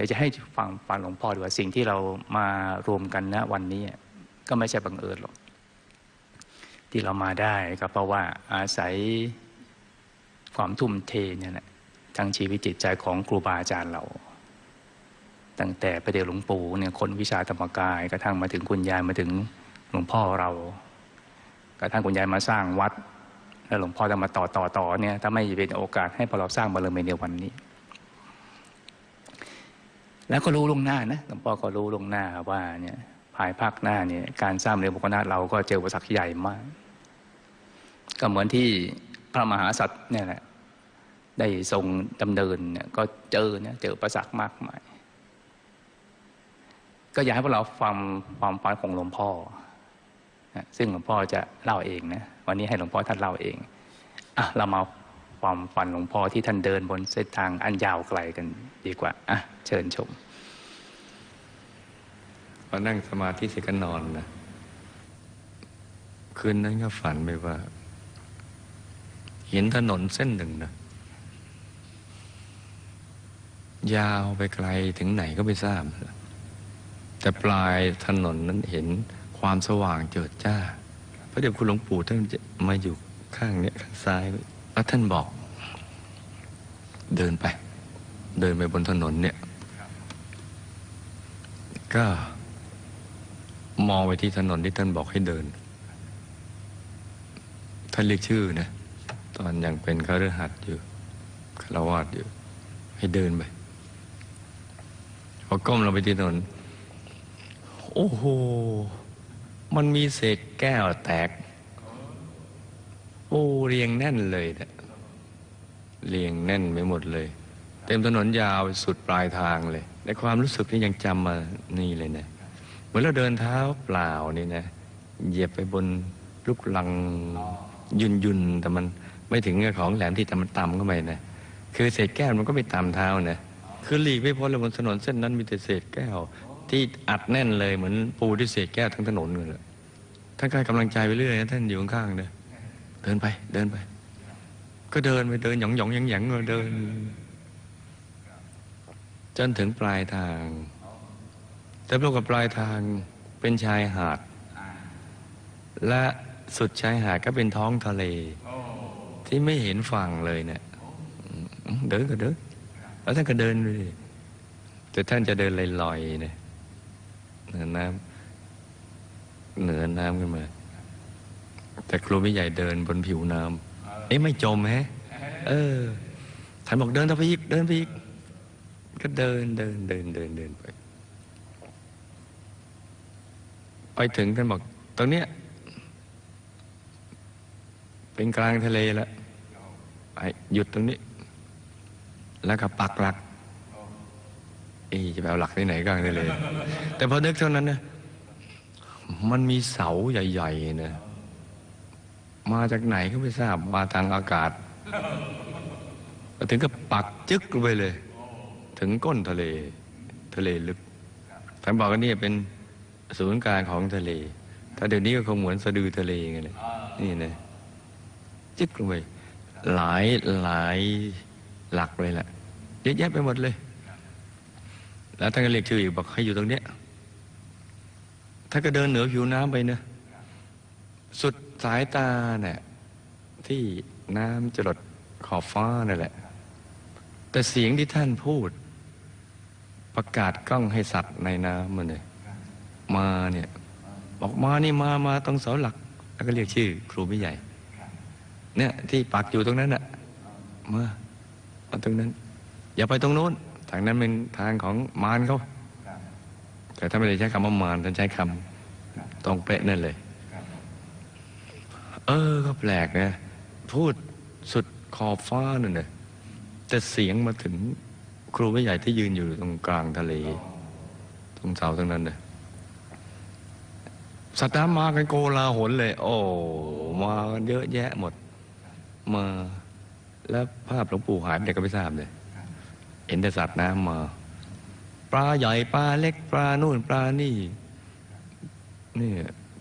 ดี๋ยวจะให้ฟังฟังหลวงพ่อดูว่าสิ่งที่เรามารวมกันณวันนี้ ก็ไม่ใช่บังเอิญหรอก ที่เรามาได้ก็เพราะว่าอาศัยความทุ่มเทเนี่ยแหละทั้งชีวิตจิตใจของครูบาอาจารย์เรา ตั้งแต่พระเดชหลวงปู่เนี่ยคนวิชาธรรมกายกระทั่งมาถึงคุณยายมาถึงหลวงพ่อเรากระทั่งคุณยายมาสร้างวัด แล้วหลวงพ่อจะมาต่อต่อต่อเนี่ยถ้าไม่เป็นโอกาสให้พวกเราสร้างบารมีในวันนี้ แล้วก็รู้ลวงหน้านะหลวงพ่อก็รู้ลวงหน้าว่าเนี่ยภายภาคหน้าเนี่ยการสร้างเรือบุคคลเราก็เจออุปสรรคใหญ่มาก ก็เหมือนที่พระมหาสัตว์เนี่ยแหละได้ทรงดำเนินเนี่ยก็เจอเนี่ยเจออุปสรรคมากมาย ก็อยากให้พวกเราฟังความฝันของหลวงพ่อซึ่งหลวงพ่อจะเล่าเองนะวันนี้ให้หลวงพ่อท่านเล่าเองอะเรามา ความฝันหลวงพ่อที่ท่านเดินบนเส้นทางอันยาวไกลกันดีกว่าอะเชิญชมพอนั่งสมาธิเสร็จก็นอนนะคืนนั้นก็ฝันไปว่า เห็นถนนเส้นหนึ่งนะยาวไปไกลถึงไหนก็ไม่ทราบ แต่ปลายถนนนั้นเห็นความสว่างเจิดจ้า พระเดชคุณหลวงปู่ท่านจะมาอยู่ข้างเนี้ยข้างซ้าย แล้วท่านบอก เดินไป เดินไปบนถนนเนี่ย ก็มองไปที่ถนนที่ท่านบอกให้เดิน ท่านเรียกชื่อนะ ตอนอยังเป็นคฤหัสถ์อยู่คารวาสอยู่ ให้เดินไปพอก้มลงไปที่ถนน โอ้โห มันมีเศษแก้วแตก โอ้เรียงแน่นเลยนะเรียงแน่นไปหมดเลย เต็มถนนยาวไปสุดปลายทางเลยในความรู้สึกนี่ยังจำมานี่เลยนะเหมือนเราเดินเท้าเปล่านี่นะเหยียบไปบนลูกลังยุนยุนๆแต่มันไม่ถึงของแหลมที่แต่มันต่ำเข้าไปนะคือเศษแก้วมันก็ไม่ต่ำเท้านะคือหลีกไม่พ้นเลยบนถนนเส้นนั้นมีแต่เศษแก้ว ที่อัดแน่นเลยเหมือนปูที่เศษแก้วทั้งถนนเลยท่านก็ให้กำลังใจไปเรื่อยนะท่านอยู่ข้างๆเนย เดินไป เดินไป ก็เดินไปเดินหยองหยองหยังหยังเดิน จนถึงปลายทาง แต่ปรากฏปลายทางเป็นชายหาด และสุดชายหาดก็เป็นท้องทะเล ที่ไม่เห็นฝั่งเลยเนี่ยเดินก็เดินแล้วท่านก็เดินไปดิแต่ท่านจะเดินลอยๆเนี่ยเหนือน้ำเหนือน้ำขึ้นมา แต่ครูไม่ใหญ่เดินบนผิวน้ำเอ๊ะไม่จมแฮะเออท่านบอกเดินต่อไปอีกเดินไปอีกก็เดินเดินเดินเดินเดินไป ไปถึงท่านบอกตรงเนี้ยเป็นกลางทะเลแล้วไปหยุดตรงนี้ แล้วก็ปักหลักเอ๊ะจะไปเอาหลักที่ไหนกลางทะเลแต่พอนึกเท่านั้นนะมันมีเสาใหญ่ๆนะ มาจากไหนก็ไม่ทราบมาทางอากาศถึงก็ปักจึกลงไปเลย ถึงก้นทะเลทะเลลึกท่านบอกว่านี่เป็นศูนย์กลางของทะเล ถ้าเดี๋ยวนี้ก็คงเหมือนสะดือทะเลไงเลยนี่นะจึกลงไปหลายหลายหลักเลยแหละเยอะแยะไปหมดเลย แล้วท่านก็เรียกชื่ออีกบอกให้อยู่ตรงเนี้ยท่านก็เดินเหนือผิวน้ำไปเนะสุด สายตาเนี่ยที่น้ำจรดขอบฟ้านั่นแหละ แต่เสียงที่ท่านพูด ประกาศกล้องให้สัตว์ในน้ำมันเลยมาเนี่ยบอกมานี่มามาตรงเสาหลัก แล้วก็เรียกชื่อ ครูไม่ใหญ่ เนี่ยที่ปักอยู่ตรงนั้นน่ะมามาตรงนั้น อย่าไปตรงโน้นทางนั้นเป็นทางของมารเขาแต่ถ้าไม่ได้ใช้คำว่ามารท่านใช้คำตรงเป๊ะนั่นเลย เออ ก็แปลกนะ พูดสุดขอบฟ้านั่นน่ะแต่เสียงมาถึงครูไม่ใหญ่ที่ยืนอยู่ตรงกลางทะเล ตรงเสาตรงนั้นเลยสัตว์น้ำมากันโกลาหลเลย โอ้มากันเยอะแยะหมด มาแล้วภาพหลวงปู่หายไปไหนก็ไม่ทราบเลยเห็นแต่สัตว์น้ำมา ปลาใหญ่ปลาเล็กปลานู่นปลานี่นี่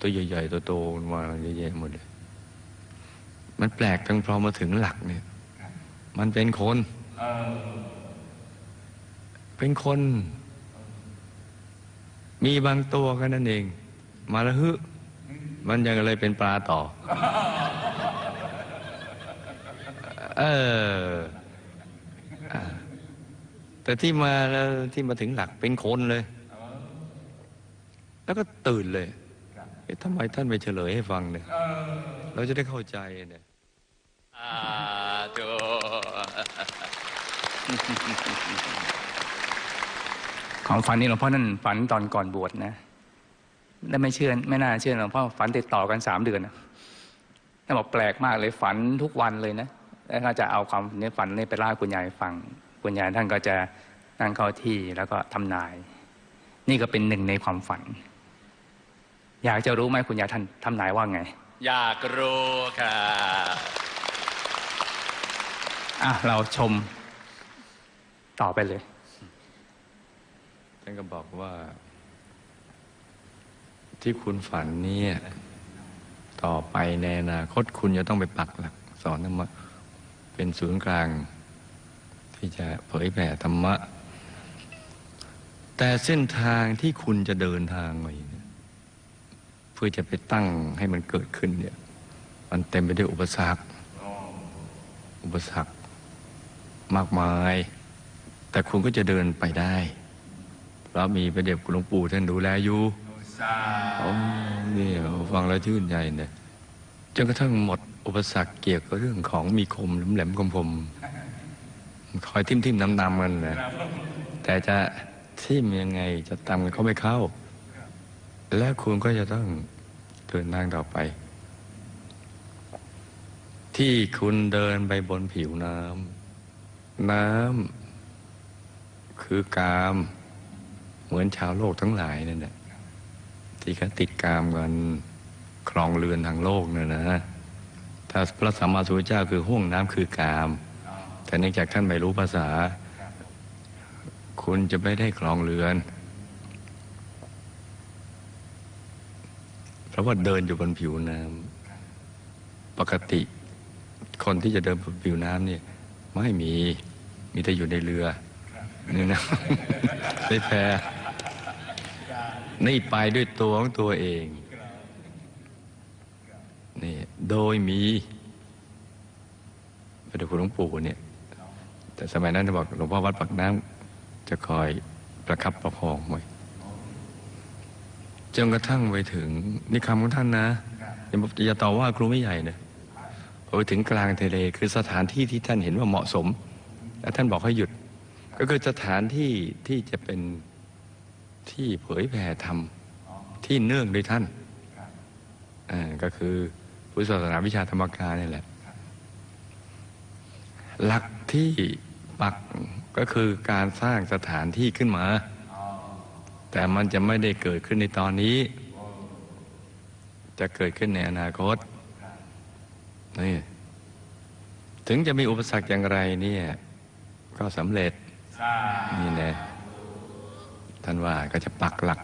ตัวใหญ่ๆตัวโตมาเยอะแยะหมดเลย มันแปลกตั้งพอมาถึงหลักเนี่ย มันเป็นคนเป็นคน มีบางตัวแค่นั้นเอง มาแล้วฮึมันยังเลยเป็นปลาต่อ เอออะแต่ที่มาแล้วที่มาถึงหลักเป็นคนเลย แล้วก็ตื่นเลยเอ๊ะทำไมท่านไม่เฉลยให้ฟังเนี่ย เราจะได้เข้าใจเนี่ยอาธุของฝันนี่หลวงพ่อนั่นฝันตอนก่อนบวชนะและไม่เชื่อไม่น่าเชื่อหลวงพ่อฝันติดต่อกันสามเดือนนะท่านบอกแปลกมากเลยฝันทุกวันเลยนะแล้วก็จะเอาความนี้ฝันนี่ไปเล่าให้คุณยายฟังคุณยายท่านก็จะนั่งเข้าที่แล้วก็ทำนาย นี่ก็เป็นหนึ่งในความฝัน อยากจะรู้ไหมคุณยายท่านทำนายว่าไง อยากรู้ค่ะอะ เราชมต่อไปเลย ท่านก็บอกว่า ที่คุณฝันเนี่ย ต่อไปในอนาคตคุณจะต้องไปปักหลัก สอนธรรมะเป็นศูนย์กลาง ที่จะเผยแผ่ธรรมะ แต่เส้นทางที่คุณจะเดินทางไป พื่อจะไปตั้งให้มันเกิดขึ้นเนี่ย มันเต็มไปด้วยอุปสรรค อุปสรรคมากมาย แต่คุณก็จะเดินไปได้ เพราะมีพระเดชคุณหลวงปู่ท่านดูแลอยู่โอ้เนี่ยฟังแล้วชื่นใจเนี่ยจนกระทั่งหมดอุปสรรคเกี่ยวกับเรื่องของมีคมแหลมๆคมคมคอยทิ่มทิมๆนำนำๆกันนะแต่จะทิ่มยังไงจะตำกันเขาไม่เข้า และคุณก็จะต้อง เดินทางต่อไป ที่คุณเดินไปบนผิวน้ำน้ำคือกาม เหมือนชาวโลกทั้งหลายนั่นแหละที่เขาติดกามกันครองเรือนทางโลกเนี่ยนะถ้าพระสัมมาสัมพุทธเจ้าคือห้วงน้ำคือกาม แต่เนื่องจากท่านไม่รู้ภาษา คุณจะไม่ได้ครองเรือน เพราะว่าเดินอยู่บนผิวน้ำปกติ คนที่จะเดินบนผิวน้ำเนี่ย ไม่มีมีแต่อยู่ในเรือนี่นะไม่แพ้นี่ไปด้วยตัวของตัวเองนี่โดยมีพระเดชคุณหลวงปู่เนี่ย แต่สมัยนั้นจะบอกหลวงพ่อวัดปากน้ำจะคอยประคับประคองไว้ จนกระทั่งไปถึงนี่คำของท่านนะอย่าอย่าต่อว่าครูไม่ใหญ่นะพอไปถึงกลางทะเลคือสถานที่ที่ท่านเห็นว่าเหมาะสม แล้วท่านบอกให้หยุด ก็คือสถานที่ที่จะเป็นที่เผยแผ่ธรรมที่เนื่องโดยท่านอ่าก็คือพุทธศาสนาวิชาธรรมกายนี่แหละ หลักที่ปักก็คือการสร้างสถานที่ขึ้นมา แต่มันจะไม่ได้เกิดขึ้นในตอนนี้ จะเกิดขึ้นในอนาคตนี่ถึงจะมีอุปสรรคอย่างไรเนี่ยก็สำเร็จนี่แนะท่านว่าก็จะปักหลัก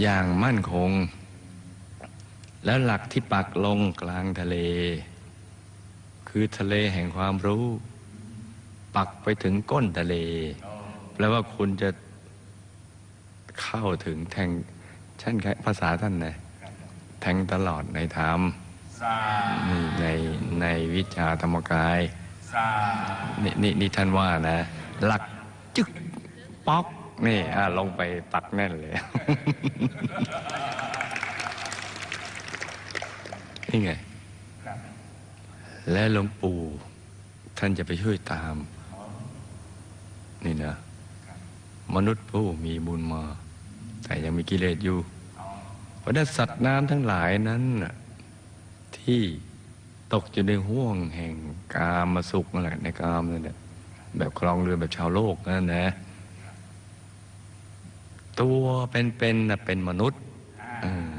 อย่างมั่นคง แล้วหลักที่ปักลงกลางทะเล คือทะเลแห่งความรู้ ปักไปถึงก้นทะเล แปลว่าคุณจะ เข้าถึงแทงชั้นภาษาท่านนะแทงตลอดในธรรมนี่ในในวิชาธรรมกายนี่นี่นี่ท่านว่านะ หลักจึกป๊อกนี่อะลงไปตัดแน่นเลย นี่ไง และหลวงปู่ ท่านจะไปช่วยตาม นี่นะ มนุษย์ผู้มีบุญมา แต่ยังมีกิเลสอยู่ เพราะนั้นสัตว์น้ำทั้งหลายนั้นน่ะที่ตกอยู่ในห่วงแห่งกามมาสุขนั่นแหละในกามนั่นแหละแบบครองเรือนแบบชาวโลกนั่นนะ ตัวเป็นๆน่ะเป็นมนุษย์เออ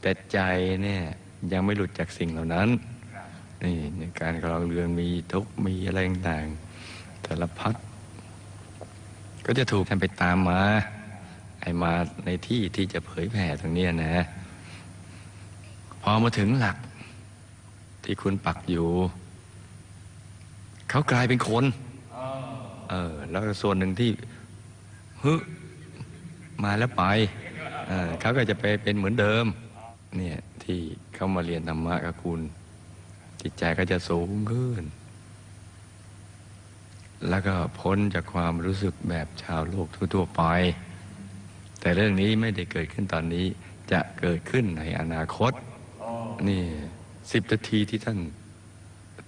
แต่ใจเนี่ยยังไม่หลุดจากสิ่งเหล่านั้นนี่ในการครองเรือนมีทุกข์มีอะไรต่างๆแต่ละพัดก็จะถูกท่านไปตามมา ไอ้มาในที่ที่จะเผยแผ่ตรงนี้นะ พอมาถึงหลักที่คุณปักอยู่ เขากลายเป็นคนเออแล้วส่วนหนึ่งที่ฮึมาแล้วไปเเขาก็จะไปเป็นเหมือนเดิม เนี่ยที่เขามาเรียนธรรมะกับคุณ จิตใจก็จะสูงขึ้น แล้วก็พ้นจากความรู้สึกแบบชาวโลกทั่วๆไป แต่เรื่องนี้ไม่ได้เกิดขึ้นตอนนี้จะเกิดขึ้นในอนาคต นี่สิบนาทีที่ท่าน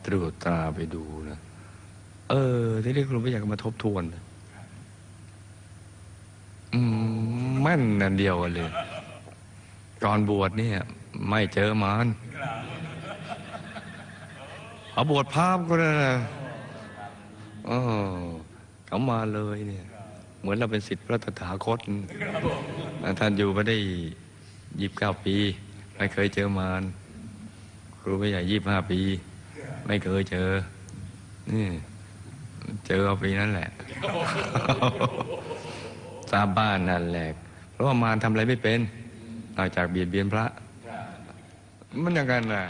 ตรวจตราไปดูนะเออ ที่นี่ครูไม่อยากมาทบทวนอืมแม่นนันเดียวกันเลย ก่อนบวชเนี่ย ไม่เจอมารเอาบวชภาพก็ได้นะอ๋อเขามาเลยเนี่ย เหมือนเราเป็นสิทธิพระตถาคตท่านอยู่มาได้ยี่สิบเก้าปี ไม่เคยเจอมารครูไม่ใหญ่ยี่สิบห้าปี ไม่เคยเจอนี่เจอเอาปีนั้นแหละทราบบ้านนั่นแหละ เพราะว่ามารทำอะไรไม่เป็นนอกจากเบียดเบียนพระ มันอย่างกันน่ะ